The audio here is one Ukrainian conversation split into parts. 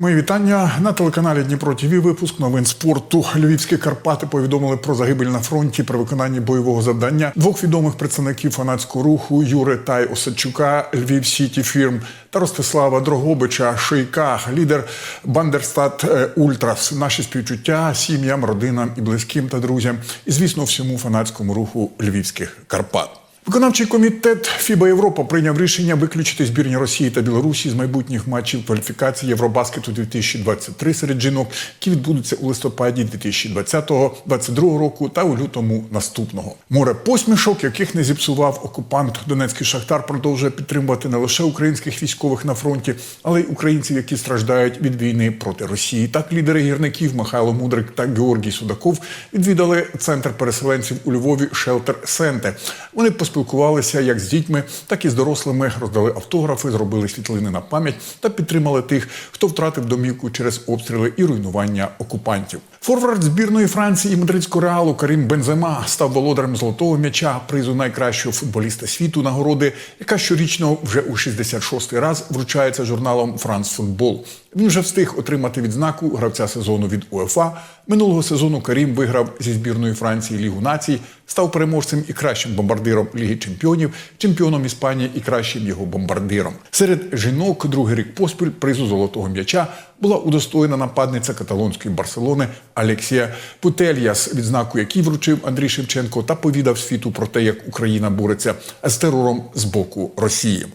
Мої вітання на телеканалі Дніпро ТВ. Випуск новин спорту. Львівські Карпати повідомили про загибель на фронті при виконанні бойового завдання двох відомих представників фанатського руху Юри Тай Осадчука, Львів Сіті Фірм та Ростислава Дрогобича, Шийка, лідер Бандерстат е, Ультрас. Наші співчуття сім'ям, родинам і близьким та друзям, і звісно, всьому фанатському руху Львівських Карпат. Виконавчий комітет ФІБА Європа прийняв рішення виключити збірні Росії та Білорусі з майбутніх матчів кваліфікації Євробаскету 2023 серед жінок, які відбудуться у листопаді 2020-2022 року та у лютому наступного. Море посмішок, яких не зіпсував окупант. Донецький шахтар продовжує підтримувати не лише українських військових на фронті, але й українців, які страждають від війни проти Росії. Так лідери гірників Михайло Мудрик та Георгій Судаков відвідали центр переселенців у Львові Шелтер Сенте. Вони поспілкувалися як з дітьми, так і з дорослими, роздали автографи, зробили світлини на пам'ять та підтримали тих, хто втратив домівку через обстріли і руйнування окупантів. Форвард збірної Франції і мадридського реалу Карім Бензема став володарем золотого м'яча, призу найкращого футболіста світу нагороди, яка щорічно вже у 66-й раз вручається журналом Франс Футбол. Він вже встиг отримати відзнаку гравця сезону від УЕФА. Минулого сезону Карім виграв зі збірної Франції Лігу націй, став переможцем і кращим бомбардиром Ліги Чемпіонів, чемпіоном Іспанії і кращим його бомбардиром. Серед жінок другий рік поспіль призу золотого м'яча була удостоєна нападниця каталонської Барселони Алексія Путельяс, відзнаку якій вручив Андрій Шевченко та повідав світу про те, як Україна бореться з терором з боку Росії.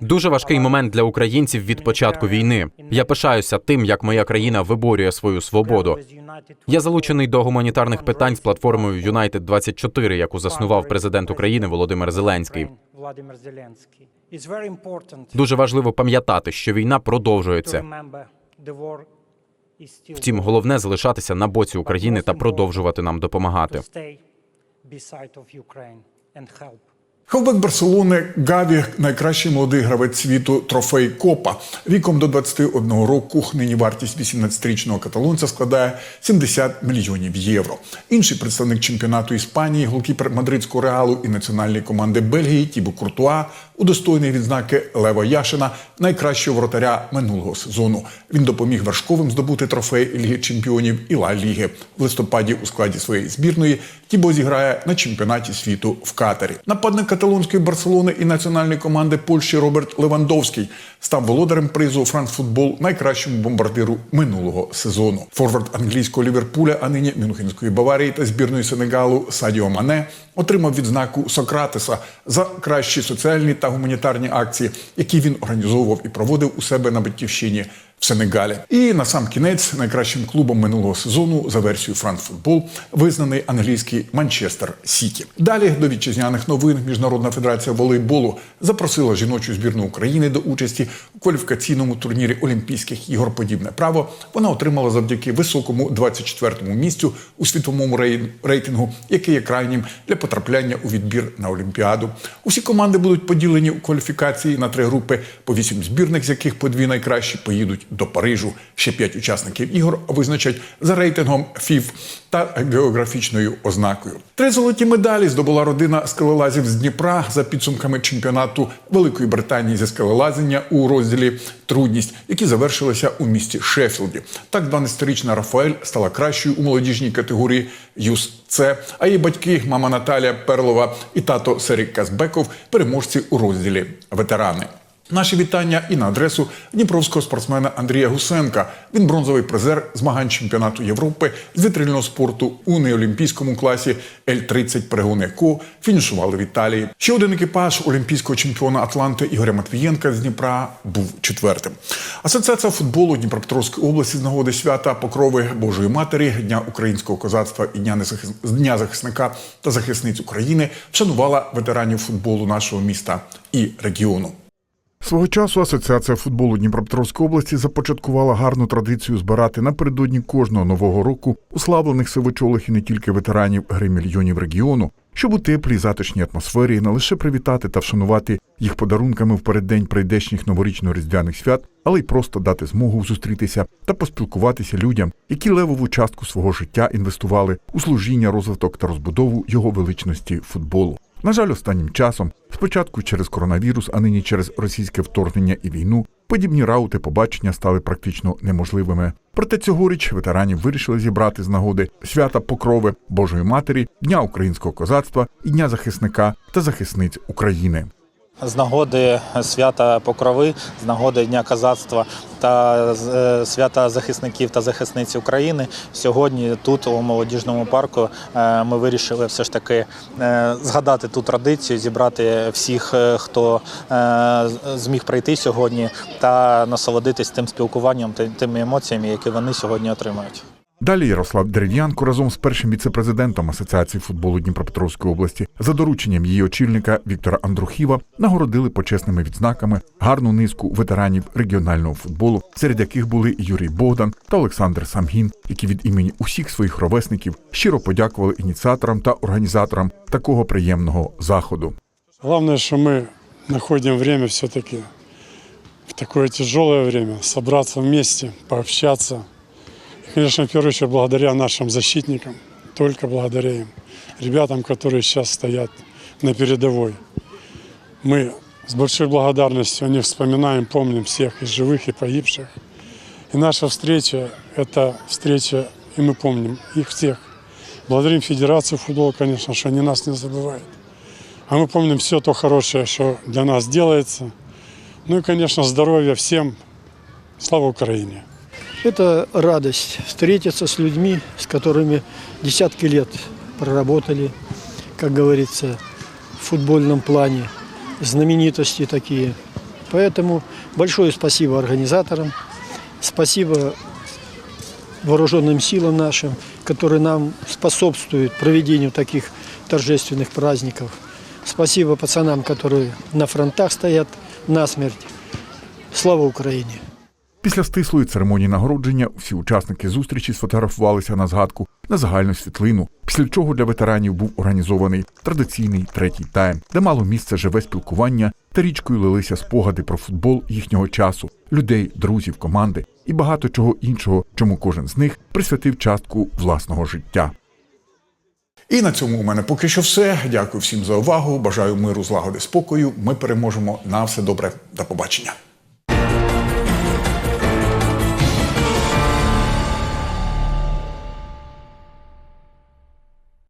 Дуже важкий момент для українців від початку війни. Я пишаюся тим, як моя країна виборює свою свободу. Я залучений до гуманітарних питань з платформою United 24 яку заснував президент України Володимир Зеленський. Дуже важливо пам'ятати, що війна продовжується. Втім, головне залишатися на боці України та продовжувати нам допомагати. Хавбек Барселони Гаві найкращий молодий гравець світу трофей Копа. Віком до 21 року нині вартість 18-річного каталонця складає 70 мільйонів євро. Інший представник чемпіонату Іспанії, голкіпер мадридського реалу і національної команди Бельгії Тібо Куртуа, удостоєний відзнаки Лева Яшина, найкращого вратаря минулого сезону. Він допоміг вершковим здобути трофей Ліги Чемпіонів і Ла Ліги. В листопаді у складі своєї збірної Тібо зіграє на чемпіонаті світу в Катарі. Нападник каталонської Барселони і національної команди Польщі Роберт Левандовський став володарем призу Францфутбол найкращому бомбардиру минулого сезону. Форвард англійського Ліверпуля, а нині Мюнхенської Баварії та збірної Сенегалу Садіо Мане отримав відзнаку Сократеса за кращі соціальні та гуманітарні акції, які він організовував і проводив у себе на батьківщині в Сенегалі. І на сам кінець найкращим клубом минулого сезону за версією Францфутбол визнаний англійський Манчестер Сіті. Далі до вітчизняних новин Міжнародна федерація волейболу запросила жіночу збірну України до участі у кваліфікаційному турнірі Олімпійських ігор. Подібне право вона отримала завдяки високому 24-му місцю у світовому рейтингу, який є крайнім для потрапляння у відбір на Олімпіаду. Усі команди будуть поділені у кваліфікації на три групи по вісім збірних, з яких по дві найкращі поїдуть до Парижу. Ще п'ять учасників ігор визначать за рейтингом ФІФ та географічною ознакою. Три золоті медалі здобула родина скелелазів з Дніпра за підсумками чемпіонату Великої Британії зі скелелазіння у розділі Трудність, які завершилися у місті Шеффілді. Так, 12-річна Рафаель стала кращою у молодіжній категорії Юс С, а її батьки, мама Наталія Перлова і тато Серік Казбеков переможці у розділі ветерани. Наші вітання і на адресу дніпровського спортсмена Андрія Гусенка. Він бронзовий призер змагань чемпіонату Європи з вітрильного спорту у неолімпійському класі Л-30 перегони ко фінішували в Італії. Ще один екіпаж олімпійського чемпіона Атланти Ігоря Матвієнка з Дніпра був четвертим. Асоціація футболу Дніпропетровської області з нагоди свята Покрови Божої Матері, Дня українського козацтва і Дня Дня захисника та захисниць України вшанувала ветеранів футболу нашого міста і регіону. Свого часу Асоціація футболу Дніпропетровської області започаткувала гарну традицію збирати напередодні кожного нового року уславлених сивочолих і не тільки ветеранів гри мільйонів регіону, щоб у теплій затишній атмосфері не лише привітати та вшанувати їх подарунками в переддень прийдешніх новорічно-різдвяних свят, але й просто дати змогу зустрітися та поспілкуватися людям, які левову частку свого життя інвестували у служіння, розвиток та розбудову його величності футболу. На жаль, останнім часом, спочатку через коронавірус, а нині через російське вторгнення і війну, подібні раути побачення стали практично неможливими. Проте цьогоріч ветеранів вирішили зібрати з нагоди свята Покрови Божої Матері, Дня українського козацтва і Дня захисника та захисниць України. З нагоди свята Покрови, з нагоди Дня козацтва та е, свята захисників та захисниць України. Сьогодні тут у молодіжному парку е, ми вирішили все ж таки е, згадати ту традицію, зібрати всіх, хто зміг прийти сьогодні, та насолодитись тим спілкуванням, ти- тими емоціями, які вони сьогодні отримають. Далі Ярослав Дерев'янко разом з першим віцепрезидентом Асоціації футболу Дніпропетровської області за дорученням її очільника Віктора Андрухіва нагородили почесними відзнаками гарну низку ветеранів регіонального футболу, серед яких були Юрій Богдан та Олександр Самгін, які від імені усіх своїх ровесників щиро подякували ініціаторам та організаторам такого приємного заходу. Главное, что мы находим время все-таки в такое тяжелое время собраться вместе, пообщаться. Конечно, в первую очередь благодаря нашим защитникам, только благодаря им, ребятам, которые сейчас стоят на передовой. Мы с большой благодарностью них вспоминаем, помним всех и живых, и погибших. И наша встреча – это встреча, и мы помним их всех. Благодарим Федерацию футбола, конечно, что они нас не забывают. А мы помним все то хорошее, что для нас делается. Ну и, конечно, здоровья всем. Слава Украине! Это радость встретиться с людьми, с которыми десятки лет проработали, как говорится, в футбольном плане, знаменитости такие. Поэтому большое спасибо организаторам, спасибо вооруженным силам нашим, которые нам способствуют проведению таких торжественных праздников. Спасибо пацанам, которые на фронтах стоят насмерть. Слава Украине! Після стислої церемонії нагородження всі учасники зустрічі сфотографувалися на згадку на загальну світлину, після чого для ветеранів був організований традиційний третій тайм, де мало місце живе спілкування та річкою лилися спогади про футбол їхнього часу, людей, друзів, команди і багато чого іншого, чому кожен з них присвятив частку власного життя. І на цьому у мене поки що все. Дякую всім за увагу. Бажаю миру, злагоди, спокою. Ми переможемо. На все добре. До побачення.